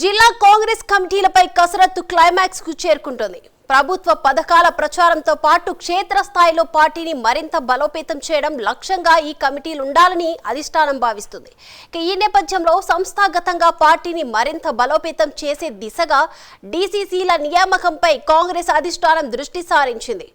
జిల్లా కాంగ్రెస్ కమిటీలపై కసరత్తు క్లైమాక్స్కు చేరుకుంటుంది. ప్రభుత్వ పథకాల ప్రచారంతో పాటు క్షేత్రస్థాయిలో పార్టీని మరింత బలోపేతం చేయడం లక్ష్యంగా ఈ కమిటీలు ఉండాలని అధిష్టానం భావిస్తుంది. ఈ నేపథ్యంలో సంస్థాగతంగా పార్టీని మరింత బలోపేతం చేసే దిశగా డీసీసీల నియామకంపై కాంగ్రెస్ అధిష్టానం దృష్టి సారించింది.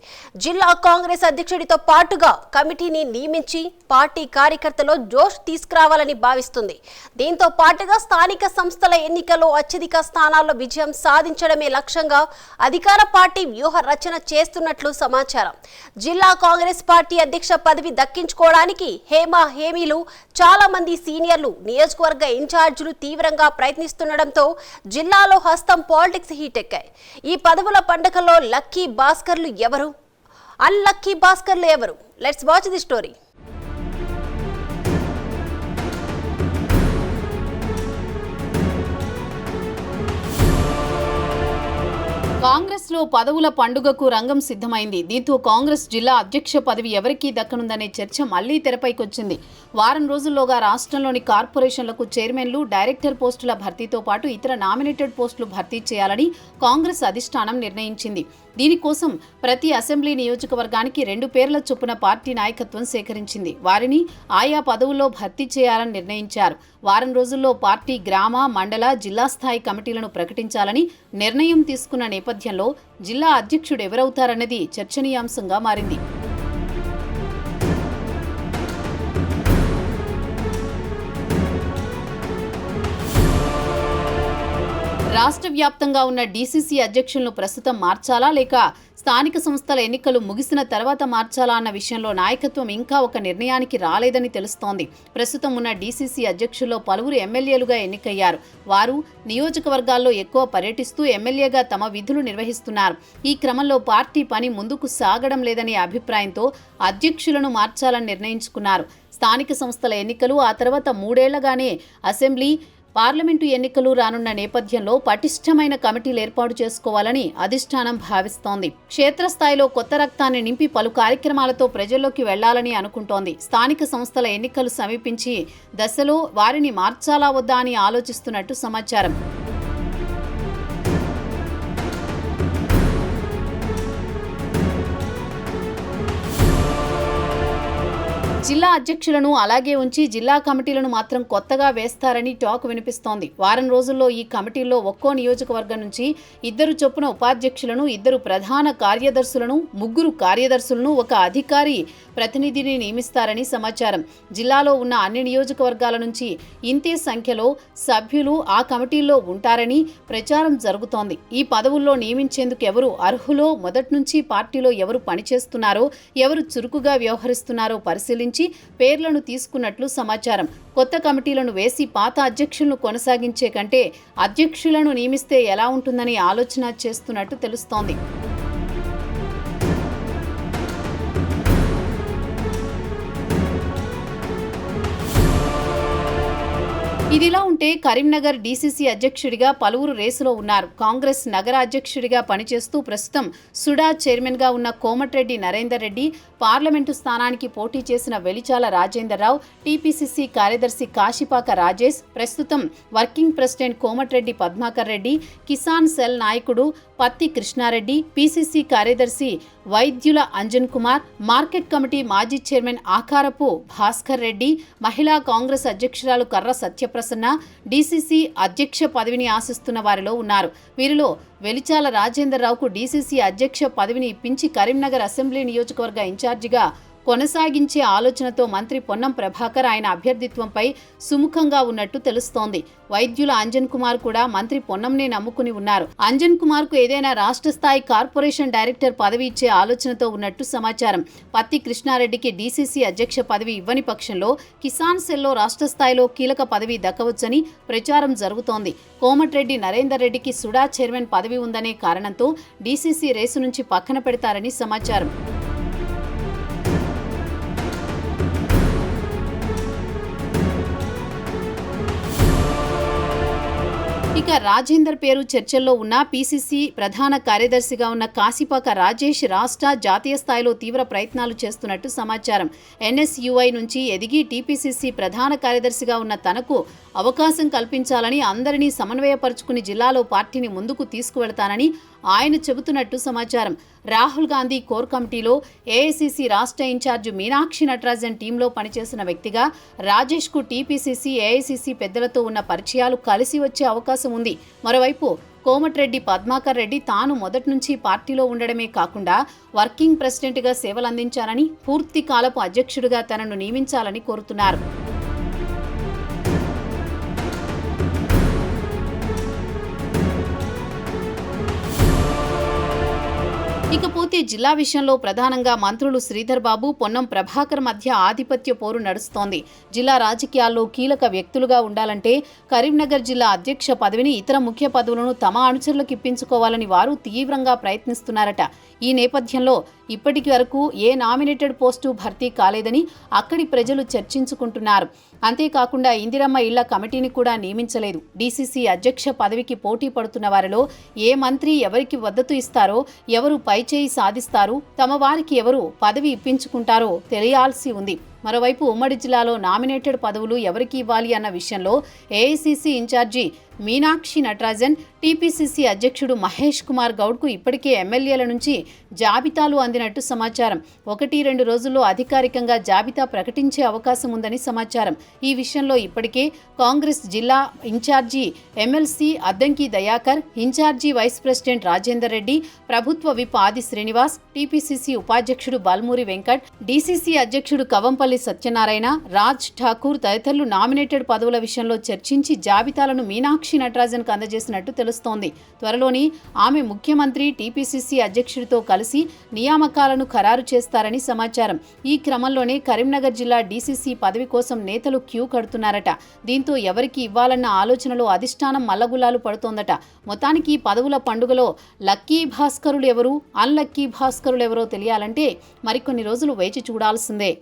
జిల్లా కాంగ్రెస్ అధ్యక్షుడితో పాటుగా కమిటీని నియమించి పార్టీ కార్యకర్తలో జోష్ తీసుకురావాలని భావిస్తుంది. దీంతో పాటుగా స్థానిక సంస్థల ఎన్నికల్లో అత్యధిక స్థానాల్లో విజయం సాధించడమే లక్ష్యంగా అధికార పార్టీ పార్టీ వ్యూహ రచన చేస్తున్నట్లు సమాచారం. జిల్లా కాంగ్రెస్ పార్టీ అధ్యక్ష పదవి దక్కించుకోవడానికి హేమా హేమీలు చాలా మంది సీనియర్లు నియోజకవర్గ ఇన్ఛార్జీలు తీవ్రంగా ప్రయత్నిస్తుండటంతో జిల్లాలో హస్తం పాలిటిక్స్ హీట్ ఎక్కాయి. ఈ పదవుల పండగలో లక్కీ భాస్కర్లు ఎవరు? అన్లక్కీ భాస్కర్లు ఎవరు? Let's watch the story. కాంగ్రెస్లో పదవుల పండుగకు రంగం సిద్ధమైంది. దీంతో కాంగ్రెస్ జిల్లా అధ్యక్ష పదవి ఎవరికీ దక్కనుందనే చర్చ మళ్ళీ తెరపైకొచ్చింది. వారం రోజుల్లోగా రాష్ట్రంలోని కార్పొరేషన్లకు చైర్మన్లు డైరెక్టర్ పోస్టుల భర్తీతో పాటు ఇతర నామినేటెడ్ పోస్టులు భర్తీ చేయాలని కాంగ్రెస్ అధిష్టానం నిర్ణయించింది. దీనికోసం ప్రతి అసెంబ్లీ నియోజకవర్గానికి రెండు పేర్ల చొప్పున పార్టీ నాయకత్వం సేకరించింది. వారిని ఆయా పదవుల్లో భర్తీ చేయాలని నిర్ణయించారు. వారం రోజుల్లో పార్టీ గ్రామ మండల జిల్లా స్థాయి కమిటీలను ప్రకటించాలని నిర్ణయం తీసుకున్న నేపథ్యంలో జిల్లా అధ్యక్షుడు ఎవరవుతారన్నది చర్చనీయాంశంగా మారింది. రాష్ట్ర వ్యాప్తంగా ఉన్న డీసీసీ అధ్యక్షులను ప్రస్తుతం మార్చాలా లేక స్థానిక సంస్థల ఎన్నికలు ముగిసిన తర్వాత మార్చాలా అన్న విషయంలో నాయకత్వం ఇంకా ఒక నిర్ణయానికి రాలేదని తెలుస్తోంది. ప్రస్తుతం ఉన్న డీసీసీ అధ్యక్షుల్లో పలువురు ఎమ్మెల్యేలుగా ఎన్నికయ్యారు. వారు నియోజకవర్గాల్లో ఎక్కువ పర్యటిస్తూ ఎమ్మెల్యేగా తమ విధులు నిర్వహిస్తున్నారు. ఈ క్రమంలో పార్టీ పని ముందుకు సాగడం లేదనే అభిప్రాయంతో అధ్యక్షులను మార్చాలని నిర్ణయించుకున్నారు. స్థానిక సంస్థల ఎన్నికలు ఆ తర్వాత మూడేళ్ళగానే అసెంబ్లీ పార్లమెంటు ఎన్నికలు రానున్న నేపథ్యంలో పటిష్టమైన కమిటీలు ఏర్పాటు చేసుకోవాలని అధిష్టానం భావిస్తోంది. క్షేత్రస్థాయిలో కొత్త రక్తాన్ని నింపి పలు కార్యక్రమాలతో ప్రజల్లోకి వెళ్ళాలని అనుకుంటోంది. స్థానిక సంస్థల ఎన్నికలు సమీపించి దశలో వారిని మార్చాలా వద్దా అని ఆలోచిస్తున్నట్టు సమాచారం. జిల్లా అధ్యక్షులను అలాగే ఉంచి జిల్లా కమిటీలను మాత్రం కొత్తగా వేస్తారని టాక్ వినిపిస్తోంది. వారం రోజుల్లో ఈ కమిటీల్లో ఒక్కో నియోజకవర్గం నుంచి ఇద్దరు చొప్పున ఉపాధ్యక్షులను ఇద్దరు ప్రధాన కార్యదర్శులను ముగ్గురు కార్యదర్శులను ఒక అధికారి ప్రతినిధిని నియమిస్తారని సమాచారం. జిల్లాలో ఉన్న అన్ని నియోజకవర్గాల నుంచి ఇంతే సంఖ్యలో సభ్యులు ఆ కమిటీల్లో ఉంటారని ప్రచారం జరుగుతోంది. ఈ పదవుల్లో నియమించేందుకు ఎవరు అర్హులో మొదటి నుంచి పార్టీలో ఎవరు పనిచేస్తున్నారో ఎవరు చురుకుగా వ్యవహరిస్తున్నారో పరిశీలించి పేర్లను తీసుకున్నట్లు సమాచారం. కొత్త కమిటీలను వేసి పాత అధ్యక్షులను కొనసాగించే కంటే అధ్యక్షులను నియమిస్తే ఎలా ఉంటుందని ఆలోచన చేస్తున్నట్టు తెలుస్తోంది. ఇదిలా ఉంటే కరీంనగర్ డీసీసీ అధ్యక్షుడిగా పలువురు రేసులో ఉన్నారు. కాంగ్రెస్ నగర అధ్యక్షుడిగా పనిచేస్తూ ప్రస్తుతం సుడా చైర్మన్గా ఉన్న కోమటిరెడ్డి నరేందర్ రెడ్డి పార్లమెంటు స్థానానికి పోటీ చేసిన వెలిచాల రాజేందర్రావు టీపీసీసీ కార్యదర్శి కాశీపాక రాజేష్ ప్రస్తుతం working president Komatireddy Padmakar Reddy Kisan cell నాయకుడు పత్తి కృష్ణారెడ్డి పీసీసీ కార్యదర్శి వైద్యుల అంజన్ కుమార్ మార్కెట్ కమిటీ మాజీ చైర్మన్ ఆకారపు భాస్కర్ రెడ్డి మహిళా కాంగ్రెస్ అధ్యక్షురాలు కర్ర సత్యప్రసన్న డీసీసీ అధ్యక్ష పదవిని ఆశిస్తున్న వారిలో ఉన్నారు. వీరిలో వెలిచాల రాజేందర్రావుకు డీసీసీ అధ్యక్ష పదవిని ఇప్పించి కరీంనగర్ అసెంబ్లీ నియోజకవర్గ ఇన్ఛార్జిగా కొనసాగించే ఆలోచనతో మంత్రి పొన్నం ప్రభాకర్ ఆయన అభ్యర్థిత్వంపై సుముఖంగా ఉన్నట్టు తెలుస్తోంది. వైద్యుల అంజన్ కుమార్ కూడా మంత్రి పొన్నంనే నమ్ముకుని ఉన్నారు. అంజన్ కుమార్కు ఏదైనా రాష్ట్ర స్థాయి కార్పొరేషన్ డైరెక్టర్ పదవి ఇచ్చే ఆలోచనతో ఉన్నట్టు సమాచారం. పత్తి కృష్ణారెడ్డికి డీసీసీ అధ్యక్ష పదవి ఇవ్వని పక్షంలో కిసాన్ సెల్లో రాష్ట్ర స్థాయిలో కీలక పదవి దక్కవచ్చని ప్రచారం జరుగుతోంది. కోమటిరెడ్డి నరేందర్ రెడ్డికి సుడా చైర్మన్ పదవి ఉందనే కారణంతో డీసీసీ రేసు నుంచి పక్కన పెడతారని సమాచారం. ఇక రాజేందర్ పేరు చర్చల్లో ఉన్న పీసీసీ ప్రధాన కార్యదర్శిగా ఉన్న కాశీపాక రాజేష్ రాష్ట్ర జాతీయ స్థాయిలో తీవ్ర ప్రయత్నాలు చేస్తున్నట్టు సమాచారం. ఎన్ఎస్యుఐ నుంచి ఎదిగి టీపీసీసీ ప్రధాన కార్యదర్శిగా ఉన్న తనకు అవకాశం కల్పించాలని అందరినీ సమన్వయపరుచుకుని జిల్లాలో పార్టీని ముందుకు తీసుకువెళతానని ఆయన చెబుతున్నట్టు సమాచారం. రాహుల్ గాంధీ కోర్ కమిటీలో ఏఐసీసీ రాష్ట్ర ఇన్ఛార్జ్ మీనాక్షి నటరాజన్ టీంలో పనిచేసిన వ్యక్తిగా రాజేష్కు టీపీసీసీ ఏఐసీసీ పెద్దలతో ఉన్న పరిచయాలు కలిసి వచ్చే అవకాశం ఉంది. మరోవైపు కోమటిరెడ్డి పద్మాకర్ రెడ్డి తాను మొదటి నుంచి పార్టీలో ఉండడమే కాకుండా వర్కింగ్ ప్రెసిడెంట్గా సేవలందించారని పూర్తి కాలపు అధ్యక్షుడిగా తనను నియమించాలని కోరుతున్నారు. ఇకపోతే జిల్లా విషయంలో ప్రధానంగా మంత్రులు శ్రీధర్ బాబు పొన్నం ప్రభాకర్ మధ్య ఆధిపత్య పోరు నడుస్తోంది. జిల్లా రాజకీయాల్లో కీలక వ్యక్తులుగా ఉండాలంటే కరీంనగర్ జిల్లా అధ్యక్ష పదవిని ఇతర ముఖ్య పదవులను తమ అనుచరులకు ఇప్పించుకోవాలని వారు తీవ్రంగా ప్రయత్నిస్తున్నారట. ఈ నేపథ్యంలో ఇప్పటికి వరకు ఏ నామినేటెడ్ పోస్టు భర్తీ కాలేదని అక్కడి ప్రజలు చర్చించుకుంటున్నారు. అంతేకాకుండా ఇందిరమ్మ ఇళ్ళ కమిటీని కూడా నియమించలేదు. డీసీసీ అధ్యక్ష పదవికి పోటీ పడుతున్న వారిలో ఏ మంత్రి ఎవరికి మద్దతు ఇస్తారో ఎవరు పైచేయి సాధిస్తారు తమ వారికి ఎవరు పదవి ఇప్పించుకుంటారో తెలియాల్సి ఉంది. మరోవైపు ఉమ్మడి జిల్లాలో నామినేటెడ్ పదవులు ఎవరికి ఇవ్వాలి అన్న విషయంలో AICC incharge Meenakshi Natarajan TPCC అధ్యక్షుడు మహేష్ కుమార్ గౌడ్కు ఇప్పటికే ఎమ్మెల్యేల నుంచి జాబితాలు అందినట్టు సమాచారం. ఒకటి రెండు రోజుల్లో అధికారికంగా జాబితా ప్రకటించే అవకాశం ఉందని సమాచారం. ఈ విషయంలో ఇప్పటికే కాంగ్రెస్ జిల్లా incharge MLC Addanki Dayakar incharge vice president Rajender Reddy ప్రభుత్వ విప్ ఆది శ్రీనివాస్ టీపీసీసీ ఉపాధ్యక్షుడు బాల్మూరి వెంకట్ డీసీసీ అధ్యక్షుడు కవంపల్లి సత్యనారాయణ రాజ్ ఠాకూర్ తదితరులు నామినేటెడ్ పదవుల విషయంలో చర్చించి జాబితాలను మీనాక్షి నటరాజన్కు అందజేసినట్టు తెలుస్తోంది. త్వరలోని ఆమె ముఖ్యమంత్రి టీపీసీసీ అధ్యక్షుడితో కలిసి నియామకాలను ఖరారు చేస్తారని సమాచారం. ఈ క్రమంలోనే కరీంనగర్ జిల్లా డీసీసీ పదవి కోసం నేతలు క్యూ కడుతున్నారట. దీంతో ఎవరికి ఇవ్వాలన్న ఆలోచనలో అధిష్టానం మల్లగుల్లాలు పడుతోందట. మొత్తానికి ఈ పదవుల పండుగలో లక్కీ భాస్కరులు ఎవరు అన్లక్కీ భాస్కరులు ఎవరో తెలియాలంటే మరికొన్ని రోజులు వేచి చూడాల్సిందే.